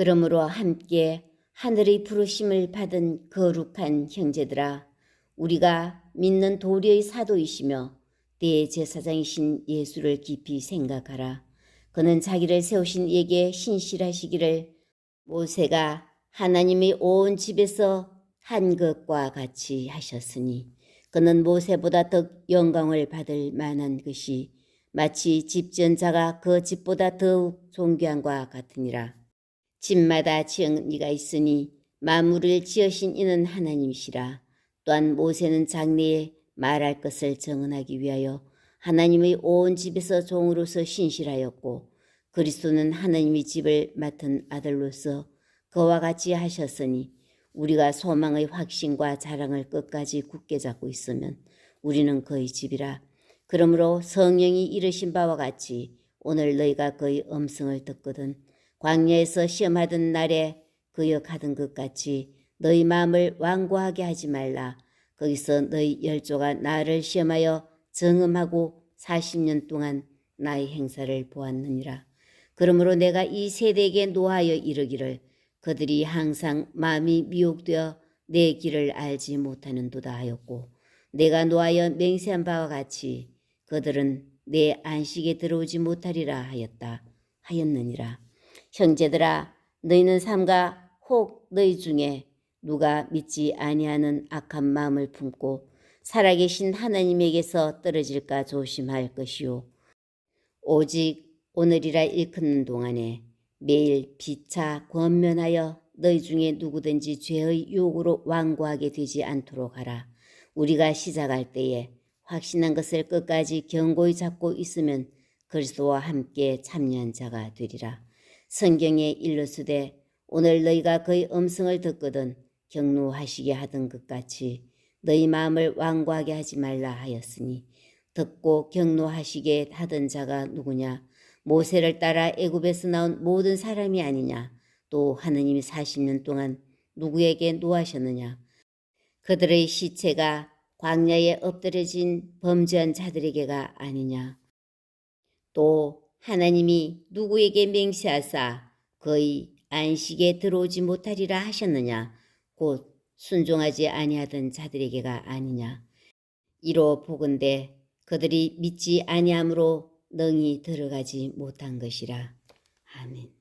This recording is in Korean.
그러므로 함께 하늘의 부르심을 받은 거룩한 형제들아 우리가 믿는 도리의 사도이시며 대제사장이신 예수를 깊이 생각하라. 그는 자기를 세우신 이에게 신실하시기를 모세가 하나님의 온 집에서 한 것과 같이 하셨으니 그는 모세보다 더 영광을 받을 만한 것이 마치 집전자가 그 집보다 더욱 존귀한과 같으니라. 집마다 지은 이가 있으니 만물을 지으신 이는 하나님이시라. 또한 모세는 장래에 말할 것을 정언하기 위하여 하나님의 온 집에서 종으로서 신실하였고 그리스도는 하나님의 집을 맡은 아들로서 그와 같이 하셨으니 우리가 소망의 확신과 자랑을 끝까지 굳게 잡고 있으면 우리는 그의 집이라. 그러므로 성령이 이르신 바와 같이 오늘 너희가 그의 음성을 듣거든 광야에서 시험하던 날에 그역하던 것 같이 너희 마음을 완고하게 하지 말라. 거기서 너희 열조가 나를 시험하여 정음하고 40년 동안 나의 행사를 보았느니라. 그러므로 내가 이 세대에게 노하여 이르기를 그들이 항상 마음이 미혹되어 내 길을 알지 못하는도다 하였고 내가 노하여 맹세한 바와 같이 그들은 내 안식에 들어오지 못하리라 하였다 하였느니라. 형제들아 너희는 삼가 혹 너희 중에 누가 믿지 아니하는 악한 마음을 품고 살아계신 하나님에게서 떨어질까 조심할 것이요 오직 오늘이라 일컫는 동안에 매일 피차 권면하여 너희 중에 누구든지 죄의 유혹으로 완고하게 되지 않도록 하라. 우리가 시작할 때에 확신한 것을 끝까지 견고히 잡고 있으면 그리스도와 함께 참여한 자가 되리라. 성경에 일러스되 오늘 너희가 그의 음성을 듣거든 경노하시게 하던 것 같이 너희 마음을 완고하게 하지 말라 하였으니 듣고 경노하시게 하던 자가 누구냐? 모세를 따라 애굽에서 나온 모든 사람이 아니냐? 또 하느님이 40년 동안 누구에게 노하셨느냐? 그들의 시체가 광야에 엎드려진 범죄한 자들에게가 아니냐? 또 하나님이 누구에게 맹세하사 그의 안식에 들어오지 못하리라 하셨느냐? 곧 순종하지 아니하던 자들에게가 아니냐? 이로 보건대 그들이 믿지 아니함으로 능히 들어가지 못한 것이라. 아멘.